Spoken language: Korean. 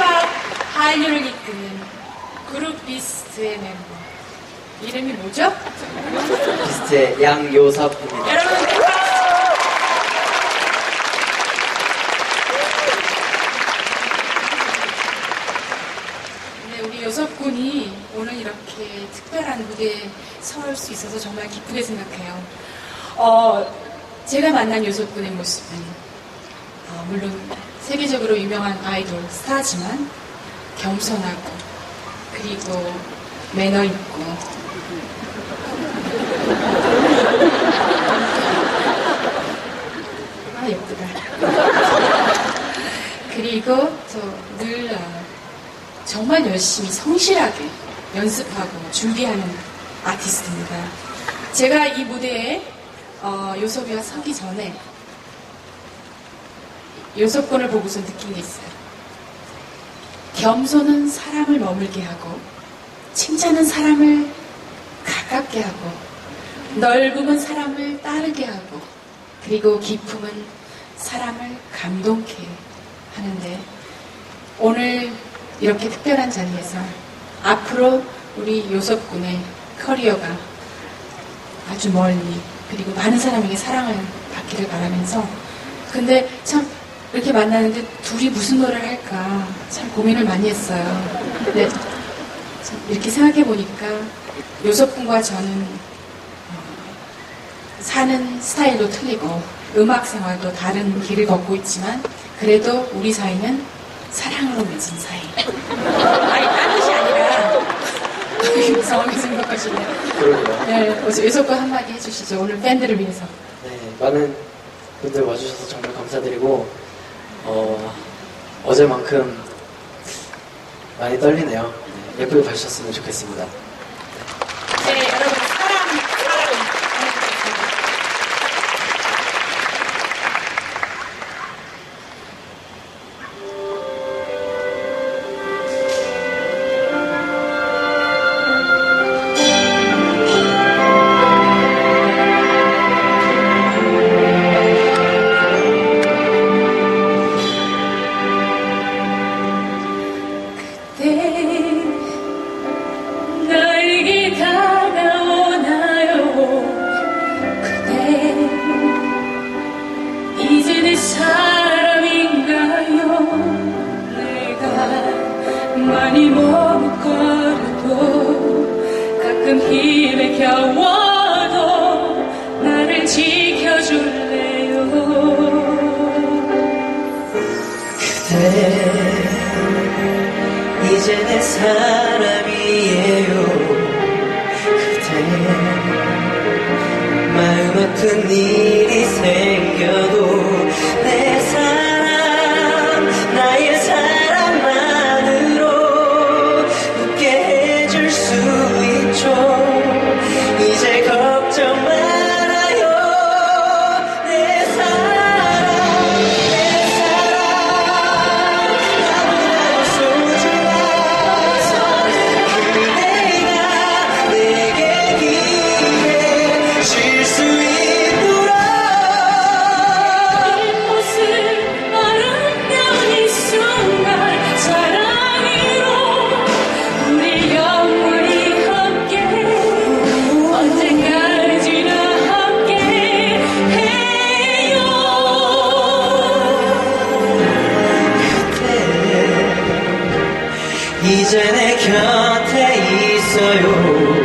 힙합 한류를 이끄는 그룹 비스트의 멤버 이름이 뭐죠? 비스트의 양요섭입니다. 여러분 네, 우리 요섭 군이 오늘 이렇게 특별한 무대에 설 수 있어서 정말 기쁘게 생각해요. 어, 제가 만난 요섭 군의 모습은 어, 물론 세계적으로 유명한 아이돌 스타지만 겸손하고 그리고 매너 있고 아 예쁘다. 그리고 저늘 어, 정말 열심히 성실하게 연습하고 준비하는 아티스트입니다. 제가 이 무대에 어, 요섭이와 서기 전에 요섭군을 보고서 느낀 게 있어요. 겸손은 사람을 머물게 하고 칭찬은 사람을 가깝게 하고 넓음은 사람을 따르게 하고 그리고 기품은 사람을 감동케 하는데 오늘 이렇게 특별한 자리에서 앞으로 우리 요섭군의 커리어가 아주 멀리 그리고 많은 사람에게 사랑을 받기를 바라면서 근데 참 이렇게 만나는데 둘이 무슨 노래를 할까 참 고민을 많이 했어요. 근데 참 이렇게 생각해 보니까 요섭군과 저는 어, 사는 스타일도 틀리고 음악 생활도 다른 길을 걷고 있지만 그래도 우리 사이는 사랑으로 맺은 사이. 아니 딴 뜻이 아니라 이상하게 생각하시네요. 그러게요. 네, 어제 요섭군 한마디 해주시죠. 오늘 팬들을 위해서. 네, 많은 분들 와주셔서 정말 감사드리고, 어, 어제만큼 많이 떨리네요. 네, 예쁘게 봐주셨으면 좋겠습니다. 많이 머뭇 거려도 가끔 힘에 겨워도 나를 지켜줄래요? 그대 이제 내 사람이 이제 내 곁에 있어요